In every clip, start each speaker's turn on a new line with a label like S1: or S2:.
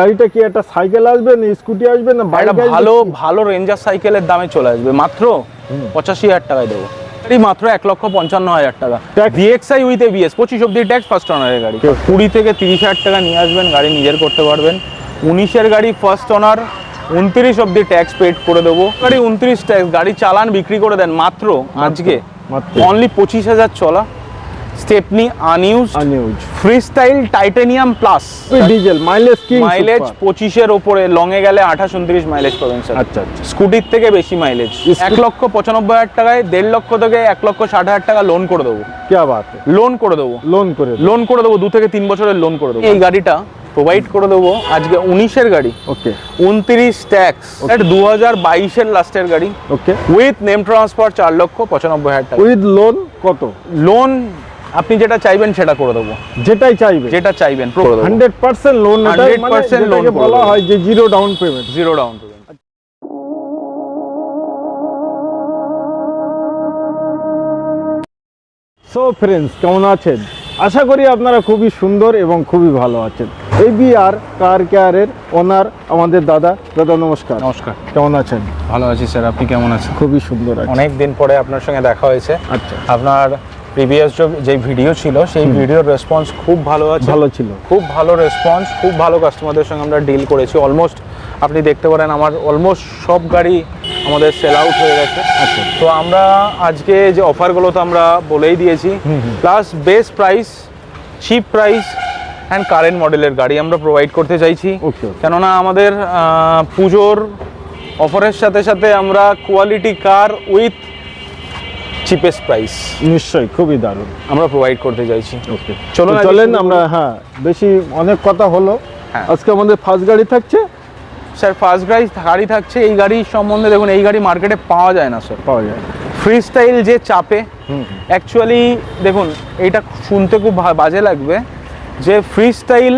S1: গাড়িটা কি একটা সাইকেল আসবে না স্কুটি আসবে না বাইক
S2: ভালো ভালো রেঞ্জার সাইকেলের দামে চলে আসবে। মাত্র পঁচাশি হাজার টাকায় দেবো। গাড়ি মাত্র এক লক্ষ পঞ্চান্ন হাজার টাকা? ডিএক্সআই উইথ এবিএস পঁচিশ অব্দি ট্যাক্স ফার্স্ট অনারের গাড়ি. কুড়ি থেকে তিরিশ হাজার টাকা নিয়ে আসবেন গাড়ি নিজের করতে পারবেন। উনিশের গাড়ি ফার্স্ট অনার উনত্রিশ অব্দি ট্যাক্স পেড করে দেবো। গাড়ি উনত্রিশ ট্যাক্স গাড়ি চালান বিক্রি করে দেন মাত্র আজকে। অনলি পঁচিশ হাজার চলা। Stepney unused
S1: unused
S2: Freestyle titanium plus
S1: diesel mileage কি
S2: মাইলেজ পঁচিশের ওপরে লংয়ে গেলে আঠাশ উনত্রিশ মাইলেজ পাবেন স্যার
S1: আচ্ছা আচ্ছা।
S2: স্কুটির থেকে বেশি মাইলেজ
S1: স্কু-
S2: এক লক্ষ পঁচানব্বই হাজার টাকায় দেড় লক্ষ থেকে এক লক্ষ ষাট হাজার টাকা লোন করে দেবো।
S1: কি বাত
S2: লোন করে দেবো।
S1: লোন করে
S2: লোন করে দেবো দু থেকে তিন বছরের লোন করে দেবো। এই গাড়িটা প্রোভাইড করে দেবো আজকে উনিশের গাড়ি।
S1: ওকে
S2: উনত্রিশ ট্যাক্স দু হাজার বাইশের লাস্টের গাড়ি।
S1: ওকে
S2: উইথ নেম ট্রান্সফার চার লক্ষ পঁচানব্বই হাজার টাকা।
S1: উইথ লোন কত?
S2: লোন আপনি যেটা চাইবেন সেটা করে দেবো।
S1: যেটাই চাইবেন।
S2: যেটা চাইবেন
S1: হান্ড্রেড পার্সেন্ট লোন
S2: 100% loan করে
S1: বলা হয় যে zero down payment
S2: zero down payment
S1: so friends কেমন আছেন? আশা করি আপনারা খুবই সুন্দর এবং খুবই ভালো আছেন। এই বিআর কার কেয়ারের ওনার আমাদের দাদা। দাদা নমস্কার।
S2: নমস্কার।
S1: কেমন আছেন?
S2: ভালো আছি স্যার আপনি কেমন আছেন?
S1: খুবই সুন্দর
S2: অনেক দিন পরে আপনার সঙ্গে দেখা হয়েছে।
S1: আচ্ছা।
S2: আপনার প্রিভিয়াস যে ভিডিও ছিল সেই ভিডিওর রেসপন্স খুব ভালো আছে।
S1: ভালো ছিল।
S2: খুব ভালো রেসপন্স খুব ভালো কাস্টমারদের সঙ্গে আমরা ডিল করেছি। অলমোস্ট আপনি দেখতে পারেন আমার অলমোস্ট সব গাড়ি আমাদের সেল আউট হয়ে গেছে।
S1: আচ্ছা।
S2: তো আমরা আজকে যে অফারগুলো তো আমরা বলেই দিয়েছি। Plus best price cheap price and current মডেলের গাড়ি আমরা প্রোভাইড করতে চাইছি। কেননা আমাদের পুজোর অফারের সাথে সাথে আমরা quality car with cheapest price
S1: নিশ্চয়ই খুবই দারুণ।
S2: আমরা প্রোভাইড করতে চাইছি।
S1: ওকে
S2: আজকে
S1: চলেন আমরা হ্যাঁ বেশি অনেক কথা হলো।
S2: হ্যাঁ।
S1: আজকে আমাদের ফার্স্ট গাড়ি থাকছে?
S2: স্যার ফার্স্ট গাড়ি গাড়ি থাকছে এই গাড়ির সম্বন্ধে দেখুন এই গাড়ি মার্কেটে পাওয়া যায় না স্যার
S1: পাওয়া যায়।
S2: ফ্রি স্টাইল যে চাপে অ্যাকচুয়ালি দেখুন এইটা শুনতে খুব বাজে লাগবে যে ফ্রি স্টাইল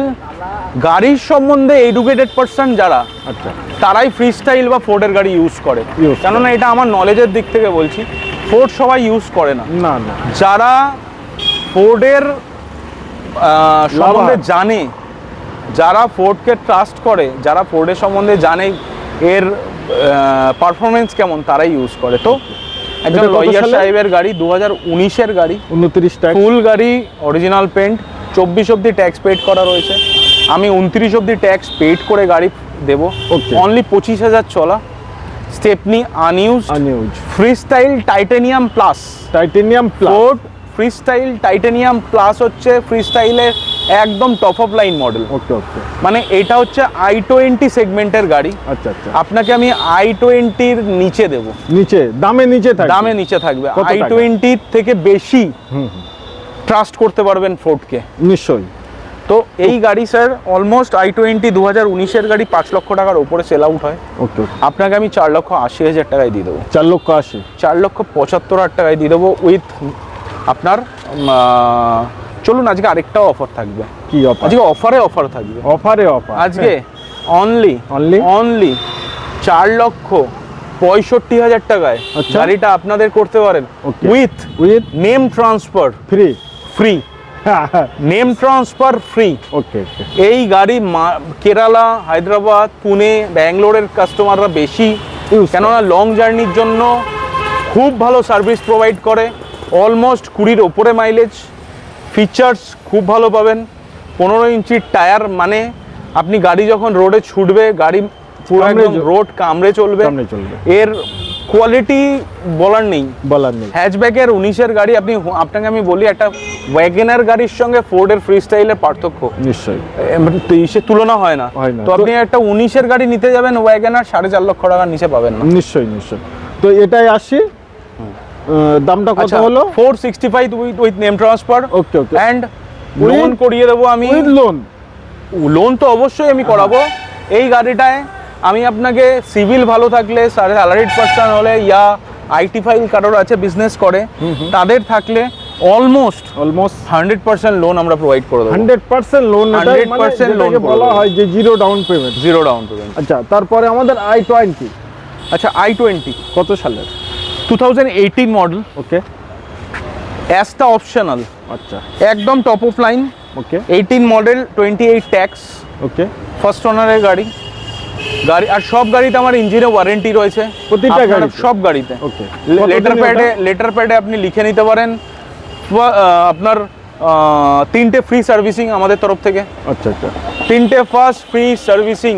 S2: গাড়ির সম্বন্ধে এডুকেটেড পার্সন যারা
S1: আচ্ছা।
S2: তারাই ফ্রি স্টাইল বা ফোর্ডের গাড়ি ইউজ করে। কেননা এটা আমার নলেজের দিক থেকে বলছি। ফোর্ড সবাই ইউজ করে না।
S1: না না।
S2: যারা ফোর্ডের সম্বন্ধে জানে যারা ফোর্ডকে ট্রাস্ট করে যারা ফোর্ডের সম্বন্ধে জানে এর পারফরমেন্স কেমন তারাই ইউজ করে। তো একজন লয়ার সাহেবের গাড়ি দু হাজার উনিশের গাড়ি।
S1: উনত্রিশ
S2: ফুল গাড়ি অরিজিনাল পেন্ট চব্বিশ অব্দি ট্যাক্স পেড করা রয়েছে। আমি উনত্রিশ অব্দি ট্যাক্স পেড করে গাড়ি দেবো. অনলি পঁচিশ হাজার চলা। Stepney unused
S1: unused
S2: Freestyle titanium plus.
S1: Titanium plus.
S2: Ford Freestyle titanium plus হচ্ছে ফ্রি স্টাইলের একদম top of line model
S1: okay okay.
S2: মানে এটা হচ্ছে আই টোয়েন্টি সেগমেন্টের গাড়ি।
S1: আচ্ছা আচ্ছা।
S2: আপনাকে আমি আই টোয়েন্টির নিচে দেবো।
S1: নিচে দামে নিচে থাকে
S2: দামে নিচে থাকবে। আই টোয়েন্টির থেকে বেশি ট্রাস্ট করতে পারবেন ফোর্ডকে
S1: নিশ্চয়ই।
S2: তো এই গাড়ি স্যার অলমোস্ট আই টোয়েন্টি দু হাজার উনিশের গাড়ি পাঁচ লক্ষ টাকার উপরে সেল আউট হয়।
S1: ওকে
S2: আপনাকে আমি চার লক্ষ আশি হাজার টাকায় দিয়ে দেবো।
S1: চার লক্ষ আশি।
S2: চার লক্ষ পঁচাত্তর হাজার টাকায় দিয়ে দেবো উইথ আপনার চলুন আজকে আরেকটাও অফার থাকবে।
S1: কি অফার
S2: আজকে অফারে অফার থাকবে।
S1: অফারে অফার
S2: আজকে অনলি
S1: অনলি
S2: অনলি চার লক্ষ পঁয়ষট্টি হাজার টাকায়
S1: আচ্ছা।
S2: গাড়িটা আপনাদের করতে পারেন. With
S1: with
S2: name transfer
S1: free
S2: free name transfer free
S1: okay
S2: এই গাড়ি কেরালা হায়দ্রাবাদ পুনে ব্যাঙ্গালোরের কাস্টমাররা বেশি। কেননা লং জার্নির জন্য খুব ভালো সার্ভিস প্রোভাইড করে। অলমোস্ট কুড়ির ওপরে মাইলেজ ফিচার্স খুব ভালো পাবেন। পনেরো ইঞ্চির টায়ার মানে আপনি গাড়ি যখন রোডে ছুটবে গাড়ি পুরো একদম রোড কামড়ে চলবে। এর কোয়ালিটি বলার নেই।
S1: বলার নেই।
S2: হ্যাচব্যাকের উনিশের গাড়ি আপনি আপনাকে আমি বলি একটা ওয়াগেনার গাড়ির সঙ্গে ফোর্ডের ফ্রি স্টাইলের পার্থক্য।
S1: নিশ্চয়ই।
S2: সে তুলনা হয় না। তো আপনি একটা উনিশের গাড়ি নিতে যাবেন ওয়াগেনার সাড়ে চার লক্ষ টাকার নিচে পাবেন না।
S1: নিশ্চয়ই নিশ্চয়ই। তো এটাই আসি। দামটা কত
S2: আচ্ছা
S1: হলো?
S2: Four sixty five with with name transfer
S1: okay okay
S2: and loan করিয়ে দেবো আমি।
S1: উইথ লোন
S2: লোন তো অবশ্যই আমি করাবো। এই গাড়িটায় আমি আপনাকে সিভিল ভালো থাকলে স্যালারিড পার্সন হলে ইয়া আইটি ফাইল কারোর আছে বিজনেস করে তাদের থাকলে almost
S1: almost
S2: hundred percent loan আমরা প্রোভাইড করে দেবো।
S1: হান্ড্রেড পার্সেন্ট লোন
S2: 100% লোন
S1: বলা হয় যে zero down payment
S2: zero down payment
S1: আচ্ছা তারপরে আমাদের আই টোয়েন্টি
S2: আচ্ছা আই টোয়েন্টি
S1: কত সালের?
S2: Two thousand eighteen model
S1: okay
S2: Asta optional
S1: আচ্ছা।
S2: একদম top of line
S1: okay
S2: eighteen model twenty eight tax
S1: okay
S2: first ওনারের গাড়ি। গাড়ি আর সব গাড়িতে আমার ইঞ্জিনে ওয়ারেন্টি রয়েছে।
S1: প্রতিটা গাড়িতে?
S2: সব গাড়িতে।
S1: ওকে
S2: লেটার প্যাডে লেটার প্যাডে আপনি লিখে নিতে পারেন। আপনার তিনটে ফ্রি সার্ভিসিং আমাদের তরফ থেকে।
S1: আচ্ছা আচ্ছা।
S2: তিনটে ফার্স্ট ফ্রি সার্ভিসিং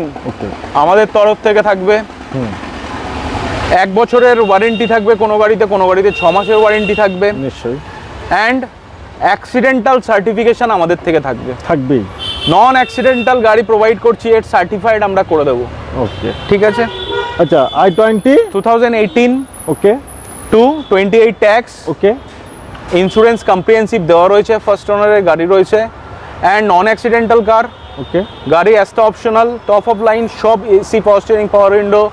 S2: আমাদের তরফ থেকে থাকবে। এক বছরের ওয়ারেন্টি থাকবে কোনো গাড়িতে কোনো গাড়িতে ছ মাসের ওয়ারেন্টি থাকবে।
S1: নিশ্চয়ই।
S2: অ্যান্ড অ্যাক্সিডেন্টাল সার্টিফিকেশন আমাদের থেকে থাকবে।
S1: থাকবেই।
S2: নন অ্যাক্সিডেন্টাল গাড়ি প্রোভাইড করছি এর সার্টিফাইড আমরা করে দেবো।
S1: ওকে
S2: ঠিক আছে?
S1: আচ্ছা I twenty
S2: two thousand eighteen
S1: okay
S2: two twenty eight tax
S1: okay
S2: insurance comprehensive দেওয়া রয়েছে ফার্স্ট ওনারের গাড়ি রয়েছে and non accidental car
S1: okay
S2: গাড়ি Astra optional top of line সব AC power steering power window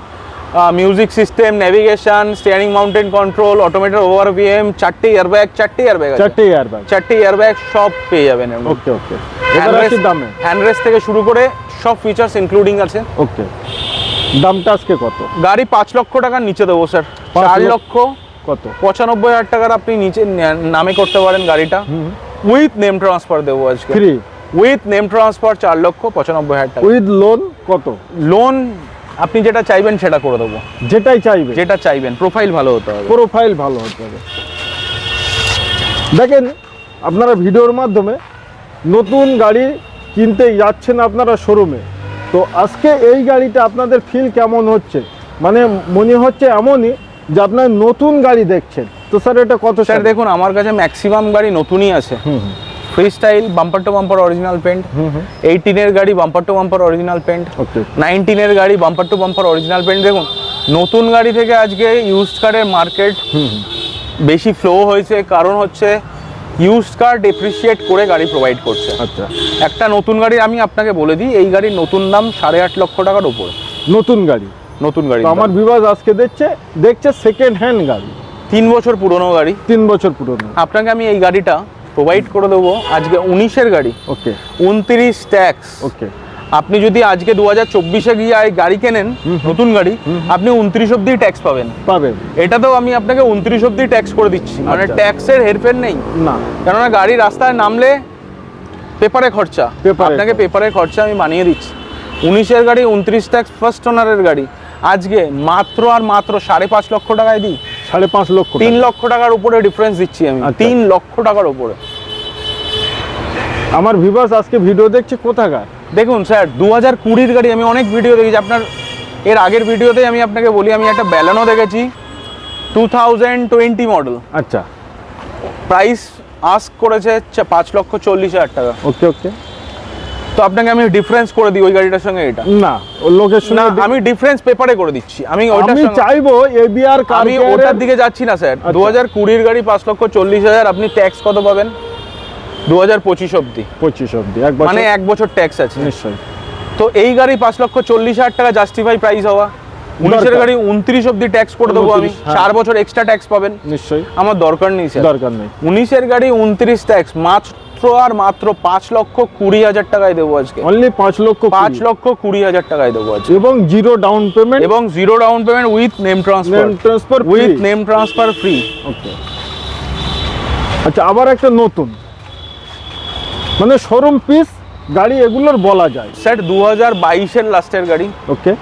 S2: music system navigation steering mountain control automated over V চারটে airbag চারটি airbag
S1: চারটে এয়ারব্যাগ
S2: চারটে এয়ারব্যাগ সব পেয়ে যাবেন
S1: ওকে ওকে দামে।
S2: হ্যান্ডরেস্ট থেকে শুরু করে সব ফিচার্স ইনক্লুডিং আছে।
S1: ওকে দামটা আজকে কত?
S2: গাড়ি পাঁচ লক্ষ টাকার নিচে দেবো স্যার চার
S1: লক্ষ? কত?
S2: পঁচানব্বই হাজার টাকার আপনি নিচে নামে করতে পারেন গাড়িটা। উইথ নেম ট্রান্সফার দেবো আজকে।
S1: ফ্রি
S2: উইথ নেম ট্রান্সফার চার লক্ষ পঁচানব্বই হাজার টাকা।
S1: উইথ লোন কত?
S2: লোন আপনি যেটা চাইবেন সেটা করে দেবো।
S1: যেটাই চাইবে
S2: যেটা চাইবেন প্রোফাইল ভালো হতে হবে।
S1: প্রোফাইল ভালো হতে হবে। দেখেন আপনারা ভিডিওর মাধ্যমে নতুন গাড়ি কিনতে যাচ্ছেন আপনারা শোরুমে তো আজকে এই গাড়িটা আপনাদের ফিল কেমন হচ্ছে? মানে মনে হচ্ছে এমনই যে আপনার নতুন গাড়ি দেখছেন। তো স্যার এটা কত
S2: স্যার দেখুন আমার কাছে ম্যাক্সিমাম গাড়ি নতুনই আছে।
S1: Hmm hmm,
S2: Freestyle bumper to bumper original paint এইটিনের গাড়ি bumper to bumper original paint নাইনটিনের গাড়ি bumper to bumper original paint দেখুন নতুন গাড়ি থেকে আজকে ইউজড কারের মার্কেট বেশি ফ্লো হয়েছে কারণ হচ্ছে ইউজড কার ডেপ্রিসিয়েট করে গাড়ি প্রোভাইড করছে।
S1: আচ্ছা।
S2: একটা নতুন গাড়ি আমি আপনাকে বলে দিই এই গাড়ির নতুন দাম সাড়ে আট লক্ষ টাকার উপরে।
S1: নতুন গাড়ি।
S2: নতুন গাড়ি।
S1: আমার বিভাগ আজকে দেখছে দেখছে সেকেন্ড হ্যান্ড গাড়ি।
S2: তিন বছর পুরনো গাড়ি।
S1: তিন বছর পুরনো।
S2: আপনাকে আমি এই গাড়িটা প্রোভাইড করে দেবো। আজকে উনিশের গাড়ি।
S1: ওকে
S2: উনত্রিশ ট্যাক্স
S1: ওকে
S2: আপনি যদি আজকে দু হাজার চব্বিশে গিয়ে গাড়ি কেনেন নতুন গাড়ি আপনি উনত্রিশ অব্দি ট্যাক্স পাবেন।
S1: পাবেন।
S2: এটাতেও আমি আপনাকে উনত্রিশ অব্দি ট্যাক্স করে দিচ্ছি। মানে
S1: আচ্ছা।
S2: ট্যাক্সের হেরফের নেই।
S1: না।
S2: কেননা গাড়ি রাস্তায় নামলে পেপারে খরচা। আপনাকে। পেপারে খরচা আমি বানিয়ে দিচ্ছি। উনিশের গাড়ি উনত্রিশ ট্যাক্স ফার্স্ট ওনারের গাড়ি। আজকে মাত্র আর মাত্র সাড়ে পাঁচ লক্ষ টাকায় দিই।
S1: সাড়ে পাঁচ লক্ষ
S2: তিন লক্ষ টাকার উপরে ডিফারেন্স দিচ্ছি আমি।
S1: আচ্ছা।
S2: তিন লক্ষ টাকার উপরে।
S1: আমার ভিভাস আজকে ভিডিও দেখছে কোথাকার?
S2: দেখুন স্যার দু হাজার কুড়ির গাড়ি আমি অনেক ভিডিও দেখেছি। আপনার এর আগের ভিডিওতেই আমি আপনাকে বলি আমি একটা ব্যালানো দেখেছি টু থাউজেন্ড টোয়েন্টি মডেল
S1: আচ্ছা।
S2: প্রাইস আস্ক করেছে পাঁচ লক্ষ চল্লিশ হাজার টাকা।
S1: ওকে ওকে
S2: তো আপনাকে আমি ডিফারেন্স করে দিই ওই গাড়িটার সঙ্গে এটা।
S1: না লোকেশন
S2: না আমি ডিফারেন্স পেপারে করে দিচ্ছি। আমি ওইটার
S1: আমি চাইব এবিআর কার
S2: আমি ওটার দিকে যাচ্ছি না স্যার।
S1: আচ্ছা।
S2: দু হাজার কুড়ির গাড়ি পাঁচ লক্ষ চল্লিশ হাজার আপনি ট্যাক্স কত পাবেন? দু হাজার পঁচিশ অব্দি
S1: পঁচিশ অব্দি এক বছর
S2: মানে এক বছর ট্যাক্স আছে।
S1: নিশ্চয়ই।
S2: তো এই গাড়ি পাঁচ লক্ষ চল্লিশ হাজার টাকা জাস্টিফাই প্রাইস হওয়া। উনিশের গাড়ি উনত্রিশ অব্দি ট্যাক্স করে দেবো আমি।
S1: 29, হ্যাঁ।
S2: চার বছর এক্সট্রা ট্যাক্স পাবেন।
S1: নিশ্চয়ই।
S2: আমার দরকার নেই স্যার।
S1: দরকার নেই।
S2: উনিশের গাড়ি উনত্রিশ ট্যাক্স মাত্র আর মাত্র পাঁচ লক্ষ কুড়ি হাজার টাকায় দেবো আজকে।
S1: অনলি পাঁচ লক্ষ
S2: পাঁচ লক্ষ কুড়ি হাজার টাকায় দেবো আজকে।
S1: এবং জিরো ডাউন পেমেন্ট
S2: এবং zero down payment with name transfer
S1: transfer
S2: with name transfer free
S1: okay আচ্ছা আবার একটা নতুন। মানে শোরুম পিস গাড়ি এগুলোর বলা যায়।
S2: স্যার দু হাজার বাইশের লাস্টের গাড়ি।
S1: ওকে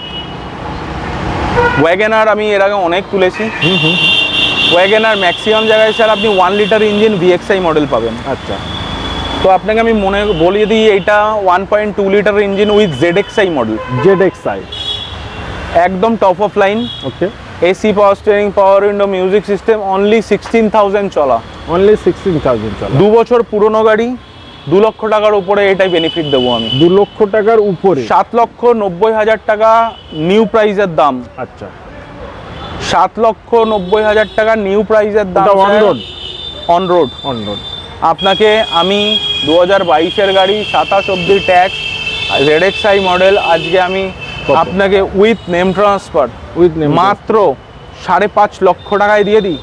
S2: ওয়াগেনার আমি এর আগে অনেক তুলেছি। ওয়াগেনার ম্যাক্সিমাম জায়গায় স্যার আপনি one litre engine VXi model পাবেন।
S1: আচ্ছা।
S2: তো আপনাকে আমি মনে বলিয়ে দিই এটা one point two litre engine with ZXi model
S1: Z X I
S2: একদম top of line
S1: okay
S2: AC power steering power window music system only sixteen thousand চলা।
S1: অনলি সিক্সটিন থাউজেন্ড চলা।
S2: দু বছর পুরনো গাড়ি দু লক্ষ টাকার উপরে এটাই বেনিফিট দেবো আমি।
S1: দু লক্ষ টাকার উপরে।
S2: সাত লক্ষ নব্বই হাজার টাকা নিউ প্রাইজের দাম।
S1: আচ্ছা।
S2: সাত লক্ষ নব্বই হাজার টাকা নিউ প্রাইজের দাম
S1: on road?
S2: On road
S1: on road
S2: আপনাকে আমি দু হাজার বাইশের গাড়ি সাতাশ অব্দি tax Z X I model আজকে আমি আপনাকে with name transfer
S1: with name
S2: মাত্র সাড়ে পাঁচ লক্ষ টাকায় দিয়ে দিই।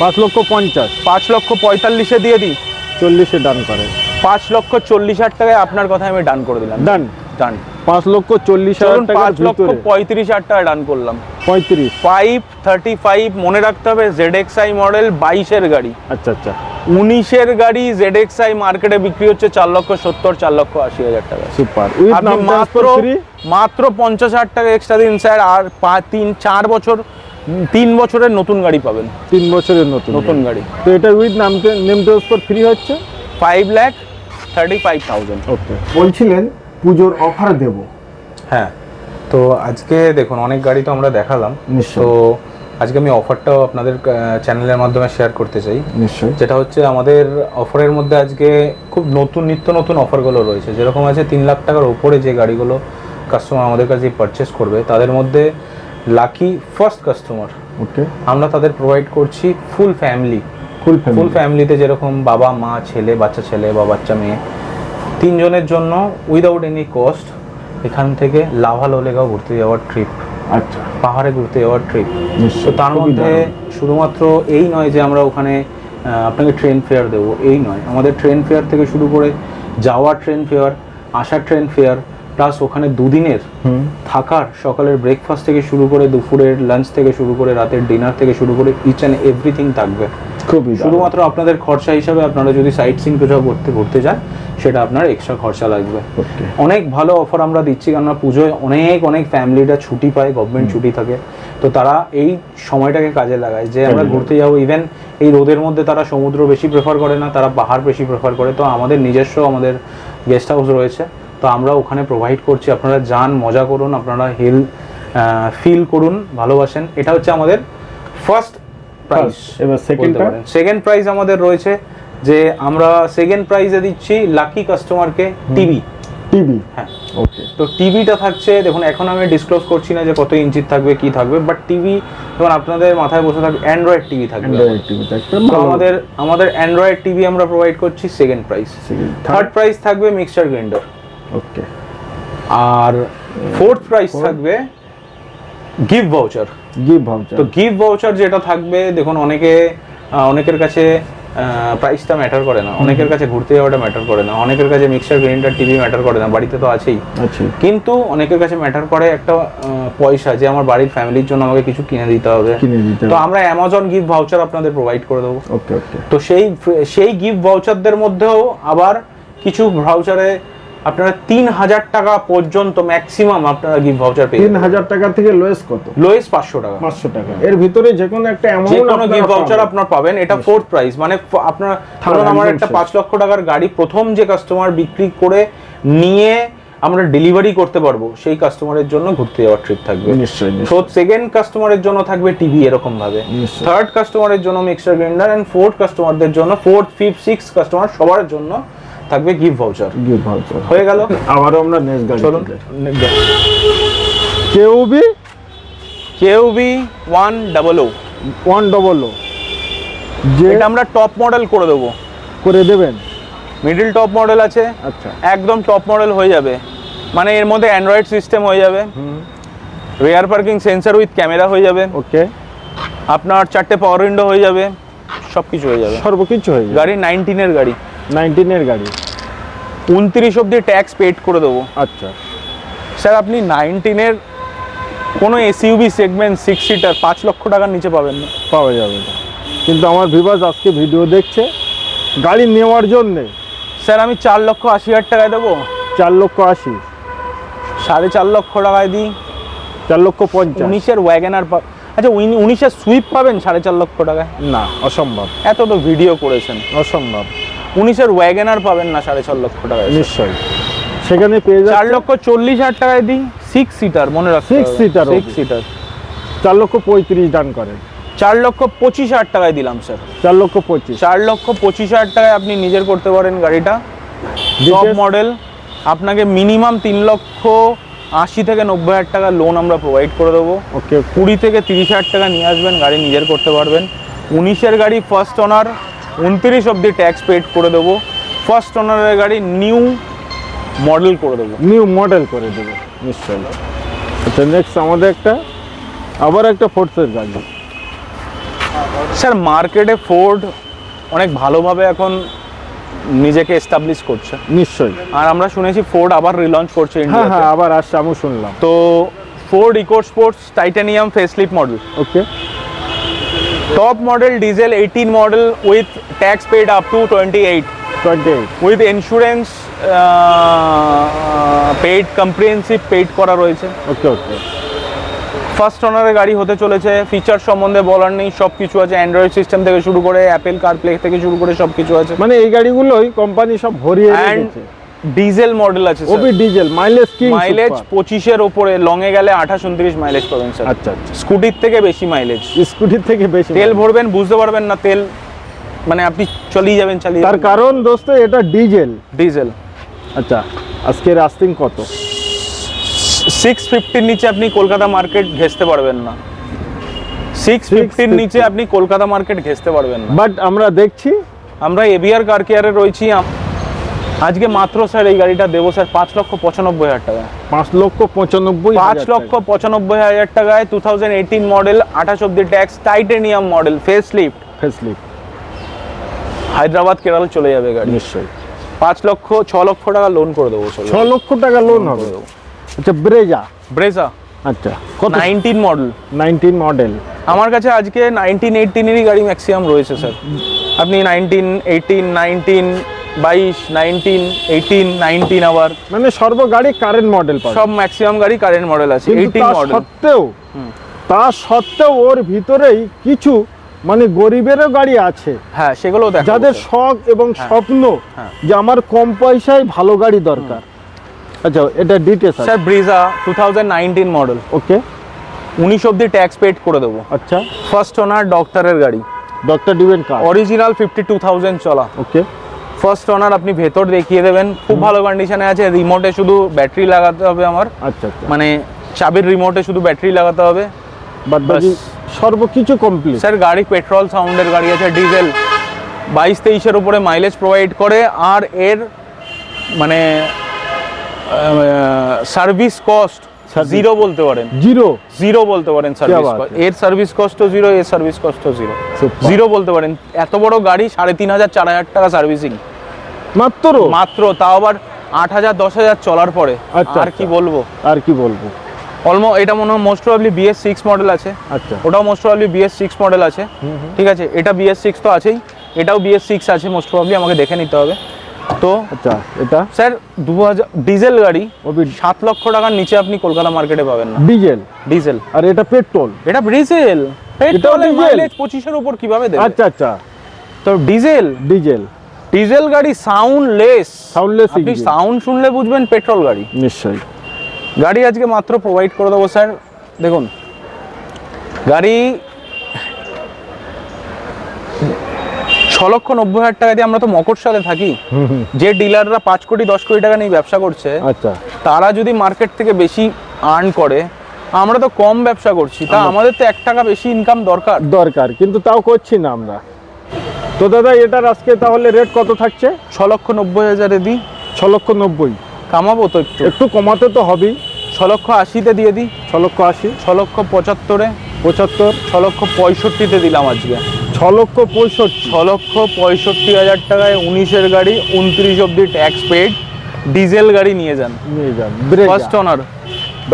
S1: পাঁচ লক্ষ পঞ্চাশ।
S2: পাঁচ লক্ষ পঁয়তাল্লিশে দিয়ে দিই।
S1: চল্লিশে ডান করে।
S2: পাঁচ লক্ষ চল্লিশ হাজার টাকায় আপনার কথা আমি ডান করে দিলাম।
S1: ডান
S2: ডান
S1: পাঁচ লক্ষ চল্লিশ হাজার
S2: পাঁচ লক্ষ পঁয়ত্রিশ হাজার টাকা ডান করলাম।
S1: পঁয়ত্রিশ।
S2: ফাইভ থার্টি ফাইভ মনে রাখতে হবে জেড এক্স আই মডেল বাইশের গাড়ি।
S1: আচ্ছা আচ্ছা।
S3: উনিশের গাড়ি জেড এক্স আই মার্কেটে বিক্রি হচ্ছে চার লক্ষ সত্তর চার লক্ষ আশি হাজার টাকা।
S1: সুপার
S3: মাত্র মাত্র পঞ্চাশ হাজার টাকা এক্সট্রা দিন স্যার আর তিন চার বছর তিন বছরের নতুন গাড়ি পাবেন।
S1: তিন বছরের নতুন
S3: নতুন গাড়ি।
S1: তো এটা উইথ নাম নেম ট্রান্সফার ফ্রি হচ্ছে?
S3: Five lakh thirty five thousand
S1: okay বলছিলেন পুজোর অফার দেব।
S2: হ্যাঁ। তো আজকে দেখুন অনেক গাড়ি তো আমরা দেখালাম। তো আজকে আমি অফারটাও আপনাদের চ্যানেলের মাধ্যমে শেয়ার করতে চাই।
S1: নিশ্চয়ই।
S2: যেটা হচ্ছে আমাদের অফারের মধ্যে আজকে খুব নতুন নিত্য নতুন অফারগুলো রয়েছে। যেরকম আছে তিন লাখ টাকার উপরে যে গাড়িগুলো কাস্টমার আমাদের কাছে পারচেস করবে তাদের মধ্যে লাকি ফার্স্ট কাস্টমার
S1: ওকে
S2: আমরা তাদের প্রোভাইড করছি ফুল ফ্যামিলি
S1: ফুল
S2: ফুল ফ্যামিলিতে যেরকম বাবা মা ছেলে বাচ্চা ছেলে বা বাচ্চা মেয়ে তিনজনের জন্য উইদাউট এনি কস্ট এখান থেকে লাভা লোলেগাঁও ঘুরতে যাওয়ার ট্রিপ
S1: আচ্ছা।
S2: পাহাড়ে ঘুরতে যাওয়ার ট্রিপ তো তার মধ্যে শুধুমাত্র এই নয় যে আমরা ওখানে আপনাকে ট্রেন ফেয়ার দেবো এই নয়। আমাদের ট্রেন ফেয়ার থেকে শুরু করে যাওয়ার ট্রেন ফেয়ার আসার ট্রেন ফেয়ার প্লাস ওখানে দুদিনের থাকার সকালের ব্রেকফাস্ট থেকে শুরু করে দুপুরের লাঞ্চ থেকে শুরু করে রাতের ডিনার থেকে শুরু করে ইচ অ্যান্ড এভরিথিং থাকবে।
S1: খুবই
S2: শুধুমাত্র আপনাদের খরচা হিসাবে আপনারা যদি সাইট সিন কোথাও করতে ঘুরতে যান সেটা আপনার এক্সট্রা খরচা লাগবে। অনেক ভালো অফার আমরা দিচ্ছি কেননা পুজোয় অনেক অনেক ফ্যামিলিরা ছুটি পায় গভর্নমেন্ট ছুটি থাকে। তো তারা এই সময়টাকে কাজে লাগায় যে আমরা ঘুরতে যাব। ইভেন এই রোদের মধ্যে তারা সমুদ্র বেশি প্রেফার করে না তারা পাহাড় বেশি প্রেফার করে। তো আমাদের নিজস্ব আমাদের গেস্ট হাউস রয়েছে। তো আমরা ওখানে প্রোভাইড করছি। আপনারা যান মজা করুন আপনারা হিল ফিল করুন ভালোবাসেন। এটা হচ্ছে আমাদের ফার্স্ট প্রাইস
S1: এবার second-টা?
S2: সেকেন্ড প্রাইজ আমাদের রয়েছে যে আমরা সেকেন্ড প্রাইজে দিচ্ছি লাকি কাস্টমারকে টিভি
S1: টিভি
S2: হ্যাঁ।
S1: ওকে
S2: তো টিভিটা থাকছে দেখুন এখন আমি ডিসক্লোজ করছি না যে কত ইঞ্চির থাকবে কি থাকবে বাট টিভি যেমন আপনাদের মাথায় বসে থাকবে অ্যান্ড্রয়েড টিভি থাকবে।
S1: অ্যান্ড্রয়েড টিভি থাকবে
S2: আমাদের আমাদের অ্যান্ড্রয়েড টিভি আমরা প্রোভাইড করছি সেকেন্ড প্রাইস থার্ড প্রাইস থাকবে মিক্সচার গ্রাইন্ডার
S1: ওকে
S2: আর ফোর্থ প্রাইস থাকবে গিফট ভাউচার
S1: গিভ ভাউচার
S2: তো গিফট ভাউচার যেটা থাকবে দেখুন অনেকে অনেকের কাছে প্রাইসটা ম্যাটার করে না। অনেকের কাছে ঘুরতে যাওয়াটা ম্যাটার করে না। অনেকের কাছে মিক্সার গ্রাইন্ডার টিভি ম্যাটার করে না। বাড়িতে তো আছেই।
S1: আচ্ছা।
S2: কিন্তু অনেকের কাছে ম্যাটার করে একটা পয়সা যে আমার বাড়ির ফ্যামিলির জন্য আমাকে কিছু কিনে দিতে হবে। তো আমরা অ্যামাজন গিফট ভাউচার আপনাদের প্রোভাইড করে দেবো। তো সেই সেই গিফট ভাউচারদের মধ্যেও আবার কিছু ভাউচারে আপনারা তিন হাজার টাকা পর্যন্ত ম্যাক্সিমাম আপনারা গিফট ভাউচার পেয়ে
S1: তিন হাজার টাকা থেকে লোয়েস কত?
S2: লোয়েস্ট পাঁচশো টাকা।
S1: পাঁচশো টাকা। এর ভিতরে যে কোনো একটা অ্যামাউন্ট
S2: কোনো গিফট ভাউচার আপনার পাবেন এটা ফোর্থ প্রাইস মানে আপনার ধরুন আমার একটা পাঁচ লক্ষ টাকার গাড়ি প্রথম যে কাস্টমার বিক্রি করে নিয়ে আমরা ডেলিভারি করতে পারব সেই কাস্টমারের জন্য ঘুরতে যাওয়ার ট্রিপ থাকবে।
S1: নিশ্চয়ই
S2: তো সেকেন্ড কাস্টমারের জন্য থাকবে টিভি এরকম ভাবে থার্ড কাস্টমারের জন্য মিক্সার গ্রাইন্ডার এন্ড ফোর্থ কাস্টমারদের জন্য ফোর্থ ফিফথ সিক্স কাস্টমার সবার জন্য থাকবে গিফট ভাউচার
S1: গিফট ভাউচার
S2: হয়ে গেল।
S1: আবারও আমরা নেক্সট গাড়ি
S2: চলুন
S1: কেউ বি?
S3: কেউ B one double O
S1: one double O যে
S3: এটা আমরা টপ মডেল করে দেবো।
S1: করে দেবেন?
S3: মিডল টপ মডেল আছে।
S1: আচ্ছা।
S3: একদম টপ মডেল হয়ে যাবে। মানে এর মধ্যে অ্যান্ড্রয়েড সিস্টেম হয়ে যাবে।
S1: হুম।
S3: Rear parking sensor with camera হয়ে যাবে।
S1: ওকে।
S3: আপনার চারটে পাওয়ার উইন্ডো হয়ে যাবে। সব কিছু হয়ে যাবে।
S1: সর্বকিছু হয়ে যাবে।
S3: গাড়ি নাইনটিনের গাড়ি।
S1: নাইনটিনের গাড়ি।
S3: উনত্রিশ অব্দি ট্যাক্স পেড করে দেবো।
S1: আচ্ছা।
S3: স্যার আপনি নাইনটিনের কোনো এসইউবি সেগমেন্ট সিক্স সিটার পাঁচ লক্ষ টাকার নিচে পাবেন না।
S1: পাওয়া যাবে। না কিন্তু আমার ভিভাস আজকে ভিডিও দেখছে গাড়ি নেওয়ার জন্যে।
S3: স্যার আমি চার লক্ষ আশি হাজার টাকায় দেবো।
S1: চার লক্ষ আশি।
S3: সাড়ে চার লক্ষ টাকায় দিই।
S1: চার লক্ষ পঞ্চাশ।
S3: উনিশের ওয়াগেনার আচ্ছা উনি- উনিশের সুইপ পাবেন সাড়ে চার লক্ষ টাকায়?
S1: না অসম্ভব।
S3: এত তো ভিডিও করেছেন।
S1: অসম্ভব।
S3: উনিশের ওয়াগেনার পাবেন না সাড়ে চার লক্ষ টাকায়।
S1: নিশ্চয়ই। সেখানে পেয়ে
S3: চার
S1: যাচ্ছে
S3: লক্ষ চল্লিশ হাজার টাকায় দিই। সিক্স সিটার মনে রাখতে
S1: Six seater
S3: সিক্স সিটার
S1: চার লক্ষ পঁয়ত্রিশ ডান করেন।
S3: চার লক্ষ পঁচিশ হাজার টাকায় দিলাম স্যার
S1: চার লক্ষ পঁচিশ।
S3: চার লক্ষ পঁচিশ হাজার টাকায় আপনি নিজের করতে পারেন গাড়িটা। টপ মডেল আপনাকে মিনিমাম তিন লক্ষ আশি থেকে নব্বই হাজার টাকা লোন আমরা প্রোভাইড করে দেবো।
S1: ওকে
S3: কুড়ি থেকে তিরিশ হাজার টাকা নিয়ে আসবেন গাড়ি নিজের করতে পারবেন। উনিশের গাড়ি ফার্স্ট ওনার উনত্রিশ অব্দি ট্যাক্স পেড করে দেবো। ফার্স্ট ওনারের গাড়ি নিউ মডেল করে দেবো।
S1: নিউ মডেল করে দেবো। নিশ্চয়ই। আচ্ছা নেক্সট আমাদের একটা আবার একটা ফোর্সের গাড়ি
S3: স্যার মার্কেটে ফোর্ড অনেক ভালোভাবে এখন নিজেকে এস্টাবলিশ করছে।
S1: নিশ্চয়ই।
S3: আর আমরা শুনেছি ফোর্ড আবার রিলঞ্চ করছে
S1: হ্যাঁ
S3: ইন্ডিয়াতে
S1: হ্যাঁ আবার আসছে আমি শুনলাম।
S3: তো Ford Eco Sports Titanium facelift model
S1: okay
S2: top model diesel eighteen model with tax paid up to twenty eight
S1: twenty eight
S2: with insurance paid comprehensive paid করা রয়েছে।
S1: ওকে ওকে
S2: ফার্স্ট ওনারের গাড়ি হতে চলেছে। ফিচার সম্বন্ধে বলার নেই সব কিছু আছে। অ্যান্ড্রয়েড সিস্টেম থেকে শুরু করে অ্যাপেল কার প্লে থেকে শুরু করে সব কিছু আছে।
S1: মানে এই গাড়িগুলোই কোম্পানি সব ভরিয়ে রেখেছে।
S2: ডিজেল মডেল আছে
S1: ওবি ডিজেল মাইলেজ কি
S2: মাইলেজ পঁচিশের ওপরে লং এ গেলে আঠাশ উনত্রিশ মাইলেজ পাবেন স্যার
S1: আচ্ছা আচ্ছা।
S2: স্কুটির থেকে বেশি মাইলেজ
S1: স্কুটির থেকে বেশি
S2: তেল ভরবেন বুঝতে পারবেন না তেল মানে আপনি চলেই যাবেন চালিয়ে
S1: তার কারণ দোস্ত এটা ডিজেল।
S2: ডিজেল।
S1: আচ্ছা আজকের আস্তিং কত?
S2: সিক্স ফিফটির নিচে আপনি কলকাতা মার্কেট ঘেসতে পারবেন না। সিক্স ফিফটির
S1: 650
S2: নিচে আপনি কলকাতা মার্কেট ঘেসতে পারবেন না।
S1: বাট আমরা দেখছি।
S2: আমরা এবিআর কার কেয়ারে রয়েছি আজকে মাত্র স্যার এই গাড়িটা দেবো স্যার পাঁচ লক্ষ পঁচানব্বই হাজার টাকা
S1: পাঁচ লক্ষ পঁচানব্বই
S2: পাঁচ লক্ষ পঁচানব্বই হাজার টাকায় টু থাউজেন্ড এইটিন মডেল আঠাশ অব্দি tax Titanium model face lift
S1: face lift
S2: Hyderabad Kerala চলে যাবে গাড়ি।
S1: নিশ্চয়ই।
S2: পাঁচ লক্ষ ছ লক্ষ টাকা লোন করে দেবো
S1: ছ লক্ষ টাকা লোন হবে। আচ্ছা ব্রেজা
S2: ব্রেজা
S1: আচ্ছা কত?
S2: নাইনটিন মডেল
S1: নাইনটিন মডেল
S2: আমার কাছে আজকে নাইনটিন এইটিনেরই গাড়ি ম্যাক্সিমাম রয়েছে স্যার আপনি নাইনটিন এইটিন নাইনটিন বাইশ নাইনটিন এইটিন নাইনটিন আবার
S1: মানে সর্ব গাড়ি কারেন্ট মডেল
S2: সব ম্যাক্সিমাম গাড়ি কারেন্ট মডেল আছে এইটিন মডেল
S1: সত্ত্বেও তা সত্ত্বেও ওর ভিতরেই কিছু মানে গরিবেরও গাড়ি আছে।
S2: হ্যাঁ সেগুলো দেখা
S1: যাদের শখ এবং স্বপ্ন
S2: হ্যাঁ।
S1: যে আমার কম পয়সায় ভালো গাড়ি দরকার। আচ্ছা এটা details
S2: sir Brezza two model
S1: okay
S2: উনিশ অব্দি ট্যাক্স পেড করে দেবো।
S1: আচ্ছা।
S2: ফার্স্ট ওনার ডক্টরের গাড়ি।
S1: Doctor driven car
S2: original fifty two thousand চলা।
S1: ওকে
S2: ফার্স্ট ওনার আপনি ভেতর দেখিয়ে দেবেন। খুব ভালো কন্ডিশনে আছে রিমোটে শুধু ব্যাটারি লাগাতে হবে আমার।
S1: আচ্ছা আচ্ছা।
S2: মানে চাবির রিমোটে শুধু ব্যাটারি লাগাতে হবে।
S1: সর্বকিছু কমপ্লিট
S2: স্যার গাড়ি পেট্রোল সাউন্ডের গাড়ি আছে ডিজেল বাইশ তেইশের উপরে মাইলেজ প্রোভাইড করে আর এর মানে সার্ভিস কস্ট জিরো বলতে পারেন।
S1: জিরো
S2: জিরো বলতে পারেন সার্ভিস কস্ট। এর সার্ভিস কস্টও জিরো এর সার্ভিস কস্টও জিরো জিরো বলতে পারেন। এত বড় গাড়ি সাড়ে তিন হাজার চার হাজার টাকা সার্ভিসিং
S1: মাত্র?
S2: মাত্র তাও আবার আট হাজার দশ হাজার চলার পরে।
S1: আচ্ছা,
S2: আর কি
S1: আচ্ছা।
S2: বলব?
S1: আর কি বলব?
S2: অলমো এটা মনে হয় most probably BS six model আছে।
S1: আচ্ছা।
S2: ওটাও most probably BS six model আছে। ঠিক আছে এটা বিএস সিক্স তো আছেই। এটাও বিএস সিক্স আছে মোস্ট প্রবলি আমাকে দেখে নিতে হবে। তো
S1: আচ্ছা এটা?
S2: স্যার দু হাজার ডিজেল গাড়ি
S1: ওবি
S2: সাত লক্ষ টাকার নিচে আপনি কলকাতা মার্কেটে পাবেন না।
S1: ডিজেল
S2: ডিজেল
S1: আর এটা পেট্রোল
S2: এটা ডিজেল
S1: diesel?
S2: মাইলেজ পঁচিশের উপর কীভাবে দেবে?
S1: আচ্ছা আচ্ছা।
S2: তো ডিজেল
S1: ডিজেল
S2: ডিজেল গাড়ি সাউন্ডলেস।
S1: Soundless
S2: আপনি সাউন্ড শুনলে বুঝবেন পেট্রোল গাড়ি।
S1: নিশ্চয়ই।
S2: গাড়ি আজকে মাত্র প্রোভাইড করে দেবো স্যার দেখুন গাড়ি ছ লক্ষ নব্বই হাজার টাকা দিয়ে আমরা তো মকর সালে থাকি।
S1: হুম হুম
S2: যে ডিলাররা পাঁচ কোটি দশ কোটি টাকা নিয়ে ব্যবসা করছে
S1: আচ্ছা।
S2: তারা যদি মার্কেট থেকে বেশি আর্ন করে আমরা তো কম ব্যবসা করছি। তা আমাদের তো এক টাকা বেশি ইনকাম দরকার।
S1: দরকার কিন্তু তাও করছি না আমরা। তো দাদা এটার আজকে তাহলে রেট কত থাকছে?
S2: ছ লক্ষ নব্বই হাজারে দিই।
S1: ছ লক্ষ নব্বই।
S2: কামাবো তো একটু।
S1: একটু কমাতে তো হবেই।
S2: ছ লক্ষ আশিতে দিয়ে দিই।
S1: ছ লক্ষ আশি।
S2: ছ লক্ষ পঁচাত্তরে।
S1: পঁচাত্তর।
S2: ছ লক্ষ পঁয়ষট্টিতে দিলাম আজকে।
S1: ছ লক্ষ পঁয়ষট্টি।
S2: ছ লক্ষ পঁয়ষট্টি হাজার টাকায় উনিশের গাড়ি উনত্রিশ অব্দি ট্যাক্স পেড ডিজেল গাড়ি নিয়ে যান।
S1: নিয়ে যান।
S2: ফার্স্ট ওনার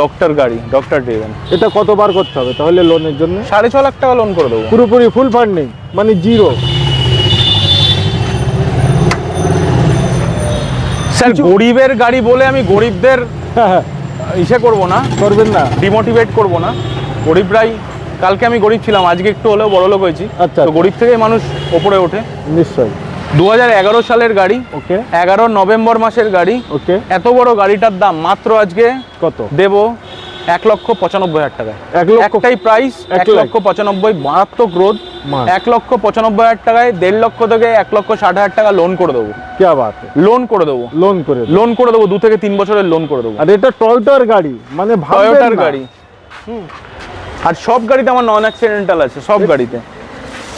S2: ডক্টর গাড়ি ডক্টর ড্রিভেন
S1: এটা কতবার করতে হবে তাহলে লোনের জন্য?
S2: সাড়ে ছ লাখ টাকা লোন করে দেবো।
S1: পুরোপুরি ফুল ফান্ডিং মানে জিরো
S2: স্যার গরিবের গাড়ি বলে আমি গরিবদের
S1: হ্যাঁ,
S2: ইসে করব না
S1: করবেন না।
S2: ডিমোটিভেট করব না। গরিবরাই কালকে আমি গরিব ছিলাম আজকে একটু হলেও বড় লোক হয়েছি।
S1: আচ্ছা, আচ্ছা।
S2: গরিব থেকেই মানুষ ওপরে ওঠে।
S1: নিশ্চয়ই।
S2: দু হাজার এগারো সালের গাড়ি
S1: ওকে।
S2: এগারো নভেম্বর মাসের গাড়ি
S1: ওকে।
S2: এত বড় গাড়িটার দাম মাত্র আজকে
S1: কত?
S2: দেব এক লক্ষ পঁচানব্বই হাজার টাকা
S1: এক লক্ষ
S2: একটাই প্রাইস
S1: এক
S2: লক্ষ পঁচানব্বই মারাত্মক
S1: মার।
S2: এক লক্ষ পঁচানব্বই হাজার টাকায় দেড় লক্ষ থেকে এক লক্ষ ষাট হাজার টাকা লোন করে দেবো।
S1: কে বাত
S2: লোন করে দেবো।
S1: লোন করে
S2: লোন করে দেবো দু থেকে তিন বছরের লোন করে দেবো।
S1: আর এটা টয়টার গাড়ি মানে
S2: টয়োটার। গাড়ি। আর সব গাড়িতে আমার নন অ্যাক্সিডেন্টাল আছে সব গাড়িতে।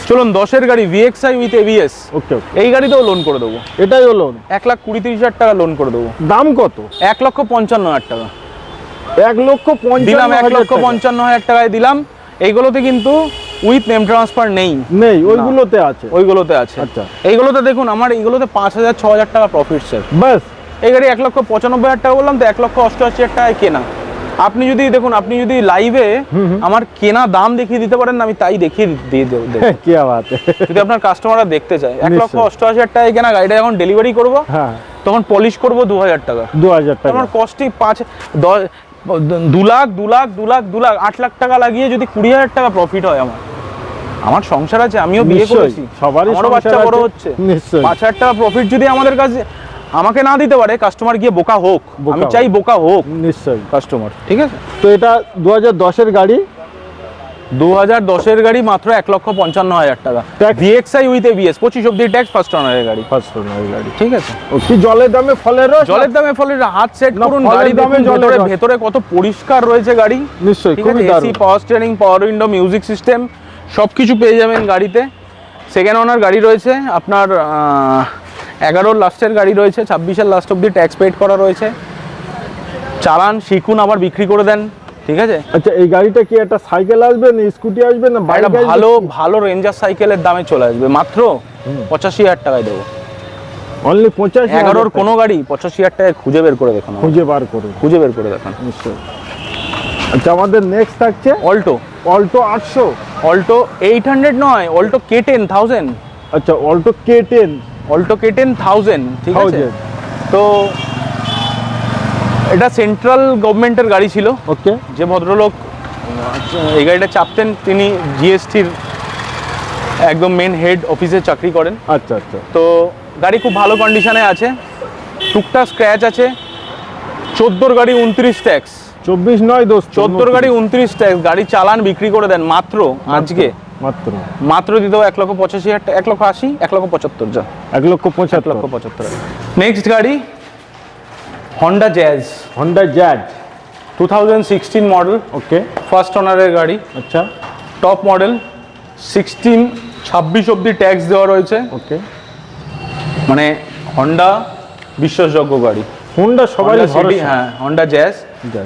S2: চলুন দশের গাড়ি VXi with ABS
S1: okay okay
S2: এই গাড়িতেও লোন করে দেবো।
S1: এটাই হলো
S2: এক লাখ কুড়ি তিরিশ হাজার টাকা লোন করে দেবো।
S1: দাম কত?
S2: এক লক্ষ পঞ্চান্ন হাজার টাকা।
S1: এক লক্ষ
S2: দিলাম এক লক্ষ পঞ্চান্ন হাজার টাকায় দিলাম। এইগুলোতে কিন্তু উইথ নেম ট্রান্সফার নেই।
S1: নেই ওইগুলোতে আছে।
S2: ওইগুলোতে আছে।
S1: আচ্ছা।
S2: এইগুলোতে দেখুন আমার এইগুলোতে পাঁচ হাজার ছ হাজার টাকা প্রফিট স্যার
S1: বাস
S2: এই গাড়ি এক লক্ষ পঁচানব্বই হাজার টাকা বললাম তো এক লক্ষ অষ্টআশি হাজার টাকায় কেনা। আপনি যদি দেখুন আপনি যদি লাইভে আমার কেনা দাম দেখিয়ে দিতে পারেন আমি তাই দেখিয়ে দিয়ে দেবো।
S1: কি বাত
S2: যদি আপনার কাস্টমাররা দেখতে চায় এক লক্ষ অষ্টআশি হাজার টাকায় কেনা গাড়িটা যখন ডেলিভারি করব
S1: হ্যাঁ।
S2: তখন পলিশ করব দু হাজার টাকা।
S1: দু হাজার টাকা
S2: আমার কস্টই পাঁচ দশ দু লাখ দু লাখ দু লাখ দু লাখ আট লাখ টাকা লাগিয়ে যদি কুড়ি হাজার টাকা প্রফিট হয় আমার। আমার সংসার আছে আমিও বিয়ে করেছি।
S1: সবারই
S2: বাচ্চা বড় হচ্ছে। পাঁচ হাজার টাকা প্রফিট যদি আমাদের কাছে আমাকে না দিতে পারে কাস্টমার গিয়ে বোকা হোক আমি চাই বোকা হোক।
S1: নিশ্চয়ই।
S2: কাস্টমার ঠিক আছে?
S1: তো এটা দু হাজার দশের গাড়ি?
S2: দু হাজার দশের গাড়ি মাত্র এক লক্ষ পঞ্চান্ন হাজার টাকা? ভিএক্সআই উইথ এবিএস পঁচিশ অব্দি ট্যাক্স ফার্স্ট অনারের গাড়ি।
S1: ফার্স্ট ওনার গাড়ি।
S2: ঠিক আছে?
S1: কি জলের দামে ফলের রস?
S2: জলের দামে ফলে হাত সেট করুন
S1: ফলের
S2: গাড়ি
S1: দামে জলের
S2: ভেতরে কত পরিষ্কার রয়েছে গাড়ি।
S1: নিশ্চয়ই খুবই
S2: AC power steering power window music system সব কিছু পেয়ে যাবেন গাড়িতে। সেকেন্ড ওনার গাড়ি রয়েছে আপনার এগারোর লাস্টের গাড়ি রয়েছে ছাব্বিশের লাস্ট অব্দি ট্যাক্স পেড করা রয়েছে। চালান শিখুন আবার বিক্রি করে দেন ঠিক আছে?
S1: আচ্ছা এই গাড়িটা কি একটা সাইকেল আসবে না স্কুটি আসবে না বাইক
S2: ভালো ভালো রেঞ্জার সাইকেলের দামে চলে আসবে। মাত্র পঁচাশি হাজার টাকায় দেবো।
S1: অনলি পঞ্চাশ
S2: এগারোর কোনো গাড়ি পঁচাশি হাজার টাকায় খুঁজে বের করে দেখুন
S1: খুঁজে বার করে।
S2: খুঁজে বের করে দেখান।
S1: নিশ্চয়ই। আচ্ছা আমাদের নেক্সট থাকছে
S2: অল্টো
S1: অল্টো আটশো।
S2: অল্টো এইট হান্ড্রেড নয় অল্টো কে টেন থাউজেন্ড
S1: আচ্ছা Alto K ten
S2: Alto K ten thousand ঠিক আছে? তো এটা সেন্ট্রাল গভর্নমেন্টের গাড়ি ছিল।
S1: ওকে
S2: যে ভদ্রলোক এই গাড়িটা চাপতেন তিনি জিএসটির একদম মেন হেড অফিসে চাকরি করেন।
S1: আচ্ছা আচ্ছা।
S2: তো গাড়ি খুব ভালো কন্ডিশনে আছে। টুকটাক স্ক্র্যাচ আছে। চোদ্দোর গাড়ি উনত্রিশ ট্যাক্স
S1: চব্বিশ নয় দোস্ত
S2: চোদ্দোর গাড়ি উনত্রিশ ট্যাক্স গাড়ি চালান বিক্রি করে দেন মাত্র আজকে।
S1: মাত্র?
S2: মাত্র দিতে হবে এক লক্ষ পঁচাশি হাজার এক লক্ষ আশি এক লক্ষ পঁচাত্তর যা।
S1: এক লক্ষ পঁচাত্তর।
S2: লক্ষ পঁচাত্তর। নেক্সট গাড়ি Honda Jazz
S1: Honda Jazz
S2: two thousand sixteen model
S1: okay
S2: first ওনারের গাড়ি।
S1: আচ্ছা।
S2: টপ মডেল সিক্সটিন ছাব্বিশ অব্দি ট্যাক্স দেওয়া রয়েছে।
S1: ওকে
S2: মানে হন্ডা বিশ্বাসযোগ্য গাড়ি।
S1: হন্ডা সবাই
S2: হ্যাঁ হন্ডা জ্যাজ।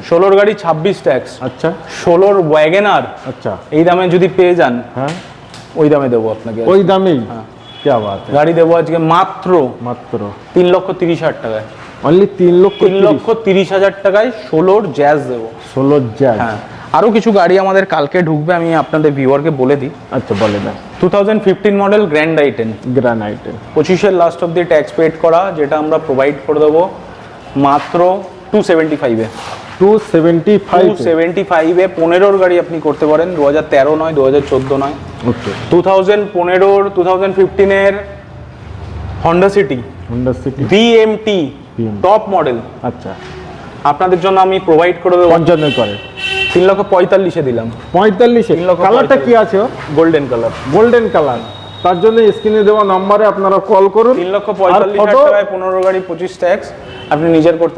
S2: ষোলোর গাড়ি ছাব্বিশ ট্যাক্স।
S1: আচ্ছা।
S2: ষোলোর ওয়াগেনার
S1: আচ্ছা।
S2: এই দামে যদি পেয়ে যান
S1: হ্যাঁ।
S2: ওই দামে দেবো আপনাকে।
S1: ওই দামেই? হ্যাঁ।
S2: গাড়ি দেবো আজকে মাত্র
S1: মাত্র।
S2: তিন লক্ষ তিরিশ হাজার টাকায়।
S1: অনলি তিন লক্ষ
S2: তিন লক্ষ তিরিশ হাজার টাকায় ষোলোর জ্যাজ দেবো।
S1: ষোলোর জ্যাজ
S2: হ্যাঁ। আরও কিছু গাড়ি আমাদের কালকে ঢুকবে আমি আপনাদের ভিউয়ারকে বলে দিই।
S1: আচ্ছা বলে দেন।
S2: Two thousand fifteen model Grand i ten
S1: Grand i ten
S2: পঁচিশের last of the tax paid করা যেটা আমরা প্রোভাইড করে দেবো মাত্র টু সেভেন্টি ফাইভে
S1: টু সেভেন্টি ফাইভ
S2: সেভেন্টি ফাইভে পনেরোর গাড়ি আপনি করতে পারেন দু হাজার তেরো নয় দু হাজার চোদ্দ নয়। টু থাউজেন্ড পনেরোর two thousand ফিফটিনের Honda City
S1: Honda City
S2: BMT top model
S1: আচ্ছা।
S2: আপনাদের জন্য আমি প্রোভাইড করে দেবো।
S1: পঞ্চান্ন করে।
S2: তিন লক্ষ পঁয়তাল্লিশে দিলাম।
S1: পঁয়তাল্লিশে। কালারটা কি। আছে
S2: গোল্ডেন কালার
S1: গোল্ডেন কালার তার জন্য স্ক্রিনে দেওয়া নাম্বারে আপনারা কল করুন।
S2: তিন লক্ষ পঁয়তাল্লিশ টাকায় পনেরো গাড়ি পঁচিশ ট্যাক্স আপনি নিজের করতে